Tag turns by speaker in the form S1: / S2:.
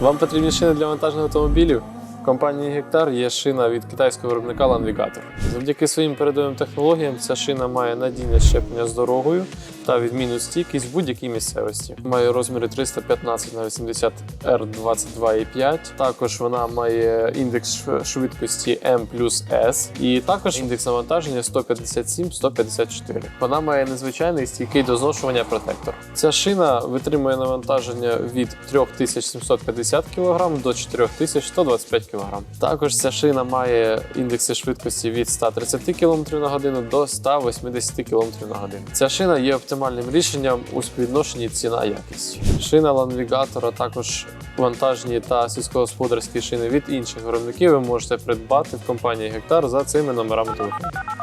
S1: Вам потрібні шини для вантажних автомобілів? В компанії Гектар є шина від китайського виробника Ланвігатор. Завдяки своїм передовим технологіям ця шина має надійне щеплення з дорогою та відмінну стійкість в будь-якій місцевості. Має розміри 315 на 80 R22,5. Також вона має індекс швидкості M плюс S і також індекс навантаження 157-154. Вона має незвичайний стійкий до зношування протектор. Ця шина витримує навантаження від 3750 кг до 4125 кг. Також ця шина має індекси швидкості від 130 км на годину до 180 км на годину. Ця шина є оптимальним рішенням у співвідношенні ціна-якість. Шина ланвігатора також вантажні та сільськогосподарські шини від інших виробників ви можете придбати в компанії Гектар за цими номерами телефону.